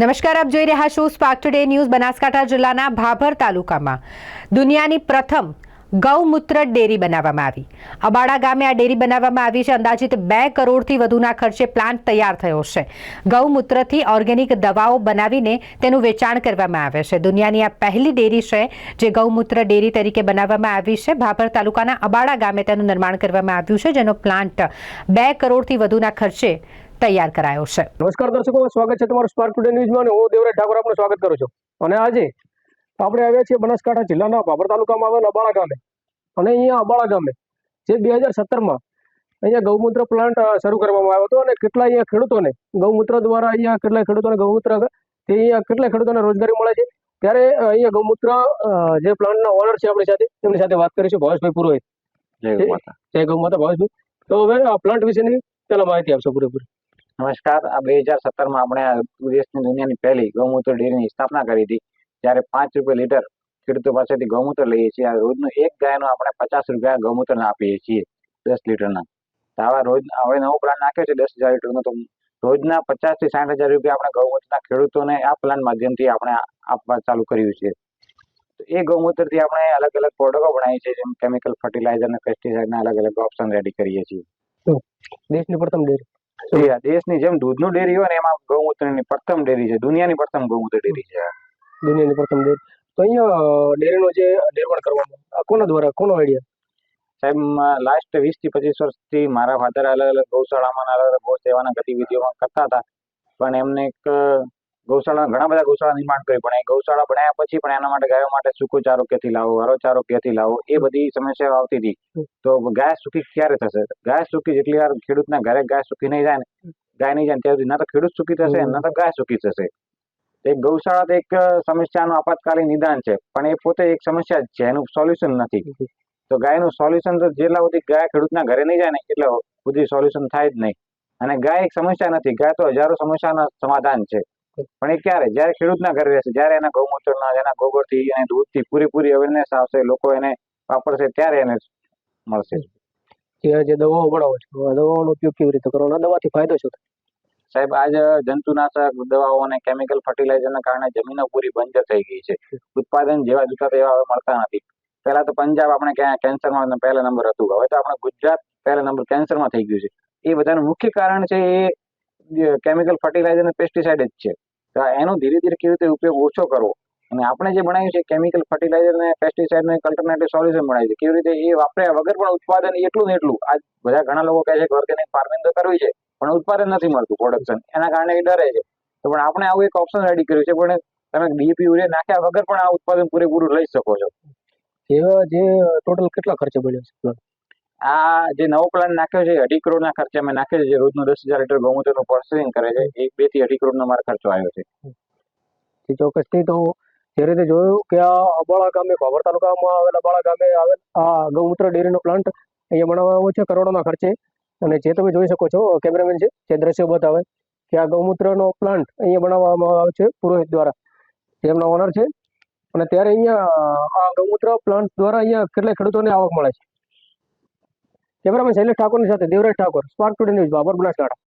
નમસ્કાર, આપ જોઈ રહ્યા છો સ્પાર્ક ટુડે ન્યૂઝ બનાસકાંઠા જિલ્લાના ભાભર તાલુકામાં. દુનિયાની પ્રથમ ગૌમૂત્ર ડેરી બનાવવામાં આવી. અબાડા ગામે આ ડેરી બનાવવામાં આવી છે. અંદાજિત બે કરોડથી વધુના ખર્ચે પ્લાન્ટ તૈયાર થયો છે. ગૌમૂત્રથી ઓર્ગેનિક દવાઓ બનાવીને તેનું વેચાણ કરવામાં આવે છે. દુનિયાની આ પહેલી ડેરી છે જે ગૌમૂત્ર ડેરી તરીકે બનાવવામાં આવી છે. ભાભર તાલુકાના અબાડા ગામે તેનું નિર્માણ કરવામાં આવ્યું છે, જેનો પ્લાન્ટ બે કરોડથી વધુના ખર્ચે તૈયાર કરાયો છે. નમસ્કાર દર્શકો સ્વાગત છે તમારું સ્પાર્ક ટુડે ન્યૂઝમાં અને હું દેવરાજ ઠાકોર આપનું સ્વાગત કરું છું. અને આજે આપણે આવ્યા છીએ બનાસકાંઠા જિલ્લાના ભાભર તાલુકામાં આવેલા અબાળા ગામે. અને અહીંયા અબાળા ગામે જે બે હજાર સત્તરમાં અહીંયા ગૌમૂત્ર પ્લાન્ટ શરૂ કરવામાં આવ્યો હતો અને કેટલા અહીંયા ખેડૂતોને ગૌમૂત્ર દ્વારા અહીંયા કેટલા ખેડૂતોને ગૌમૂત્ર તે અહીંયા કેટલા ખેડૂતોને રોજગારી મળે છે. ત્યારે અહીંયા ગૌમૂત્ર જે પ્લાન્ટના ઓનર છે આપણી સાથે તેમની સાથે વાત કરીશું ભાવેશભાઈ પુરોહિત. જય જય- માતા. જય ગૌ માતા ભાવેશભાઈ. તો હવે આ પ્લાન્ટ વિશેની પહેલા માહિતી આપશો પૂરેપૂરી. નમસ્કાર. આ બે હજાર સત્તરમાં આપણે દેશની દુનિયાની પહેલી ગૌમૂત્ર ડેરીની સ્થાપના કરી હતી, જ્યારે પાંચ રૂપિયા લીટર ખેડૂતો પાસેથી ગૌમૂત્ર લઈએ છીએ. આ રોજનું એક ગાયનું આપણે પચાસ રૂપિયા ગૌમૂત્રના આપીએ છીએ દસ લીટરના. આવા રોજ, હવે નવો પ્લાન નાખ્યો છે દસ હજાર લીટરનો. તો રોજના પચાસથી સાઠ હજાર રૂપિયા આપણે ગૌમૂત્રના ખેડૂતોને આ પ્લાન માધ્યમથી આપણે આપવા ચાલુ કર્યું છે. એ ગૌમૂત્રથી આપણે અલગ અલગ પ્રોડક્ટો બનાવીએ છીએ, જેમ કેમિકલ ફર્ટિલાઇઝર અને પેસ્ટિસાઇડના અલગ અલગ ઓપ્શન રેડી કરીએ છીએ. દેશની પ્રથમ ડેરી. દેશની જેમ દૂધનું ડેરી હોય ને એમાં ગૌમૂત્રની પ્રથમ ડેરી છે. દુનિયાની પ્રથમ ગૌમૂત્ર ડેરી છે. દુનિયાની પ્રથમ ડેરી. તો અહીંયા ડેરીનો જે નિર્માણ કરવામાં આ કોના દ્વારા કોનો આઈડિયા સાહેબ લાસ્ટ વીસથી પચીસ વર્ષથી મારા ફાધર અલગ અલગ ગૌશાળામાં અલગ અલગ ગૌ સેવાના ગતિવિધિઓમાં કરતા હતા. પણ એમને એક ગૌશાળા ઘણા બધા ગૌશાળા નિર્માણ કર્યું પણ એ ગૌશાળા બનાવ્યા પછી પણ એના માટે ગાયો માટે સૂકો ચારો ક્યાંથી લાવો હરો ચારો ક્યાંથી લાવો એ બધી સમસ્યાઓ આવતી હતી. તો ગાય સુખી ક્યારે થશે? ગાય સુખી જેટલી વાર ખેડૂતના ઘરે ગાય સુખી નહીં જાય ને ગાય નહીં જાય ત્યાં સુધી ના તો ખેડૂત સુખી થશે ના તો ગાય સુખી થશે. એક ગૌશાળા તો એક સમસ્યાનું આપાતકાલીન નિદાન છે પણ એ પોતે એક સમસ્યા જ છે એનું સોલ્યુશન નથી. તો ગાયનું સોલ્યુશન તો જેટલા સુધી ગાય ખેડૂતના ઘરે નહીં જાય ને એટલે સુધી સોલ્યુશન થાય જ નહીં. અને ગાય એક સમસ્યા નથી ગાય તો હજારો સમસ્યાના સમાધાન છે. પણ એ ક્યારે? જયારે ખેડૂતના ઘરે રહેશે જયારે એના ગૌમૂત્રના એના ગોબરથી અને દૂધથી પૂરેપૂરી અવેરનેસ આવશે લોકો એને વાપરશે ત્યારે એને મળશે. જે દવાઓ બનાવો છો દવાઓનો ઉપયોગ કેવી રીતે કરવાનો? દવાથી ફાયદો શું થાય? સાહેબ આજ જંતુનાશક દવાઓ અને કેમિકલ ફર્ટિલાઇઝરના કારણે જમીનો પૂરી બંજર થઈ ગઈ છે. ઉત્પાદન જેવા જોતા તેવા હવે મળતા નથી. પહેલા તો પંજાબ આપણે ક્યાં કેન્સરમાં પહેલા નંબર હતું. હવે તો આપણે ગુજરાત પહેલા નંબર કેન્સરમાં થઈ ગયું છે. એ બધાનું મુખ્ય કારણ છે એ કેમિકલ ફર્ટિલાઇઝર અને પેસ્ટિસાઇડ જ છે. તો એનો ધીરે ધીરે કેવી રીતે ઉપયોગ ઓછો કરવો? અને આપણે જે બનાવ્યું છે કેમિકલ ફર્ટિલાઇઝર અને પેસ્ટિસાઇડ ને અલ્ટરનેટિવ સોલ્યુશન બનાવ્યું છે. કેવી રીતે એ વાપર્યા વગર પણ ઉત્પાદન એટલું ને એટલું. આજ બધા ઘણા લોકો કહે છે કે ઓર્ગેનિક ફાર્મિંગ તો કરવી છે, પણ ઉત્પાદન નથી મળતું પ્રોડક્શન એના કારણે એ ડરે છે. તો પણ આપણે આવું એક ઓપ્શન રેડી કર્યું છે, પણ તમે ડીપી યુરિયા નાખ્યા વગર પણ આ ઉત્પાદન પૂરેપૂરું લઈ શકો છો. એવા જે ટોટલ કેટલા ખર્ચ બન્યો છે? આ જે નવો પ્લાન નાખ્યો છે, અઢી કરોડના ખર્ચે અમે નાખ્યો છે રોજનો દસ હજાર લીટર ગૌમૂત્રનું પ્રોસેસિંગ કરે છે એક બેથી અઢી કરોડનો મારો ખર્ચો આવ્યો છે. ચોક્કસ ચોક્કસથી તો જે રીતે જોયું કે આ અબાળા ગામે, ભાભર તાલુકામાં આવેલ અબાળા ગામે આવેલ આ ગૌમૂત્ર ડેરીનો પ્લાન્ટ અહીંયા બનાવવામાં આવ્યો છે, કરોડોના ખર્ચે. અને જે તમે જોઈ શકો છો કેમેરામેન છે, જે દ્રશ્યો બતાવે કે આ ગૌમૂત્રનો પ્લાન્ટ અહીંયા બનાવવામાં આવ્યો છે, પુરોહિત દ્વારા. જેમનો ઓનર છે. અને ત્યારે અહીંયા આ ગૌમૂત્ર પ્લાન્ટ દ્વારા અહીંયા કેટલા ખેડૂતોને આવક મળે છે. કેમેરામેન શૈલેષ ઠાકોરની સાથે Devraj Thakor Spark Today News Bhabhar Banaskantha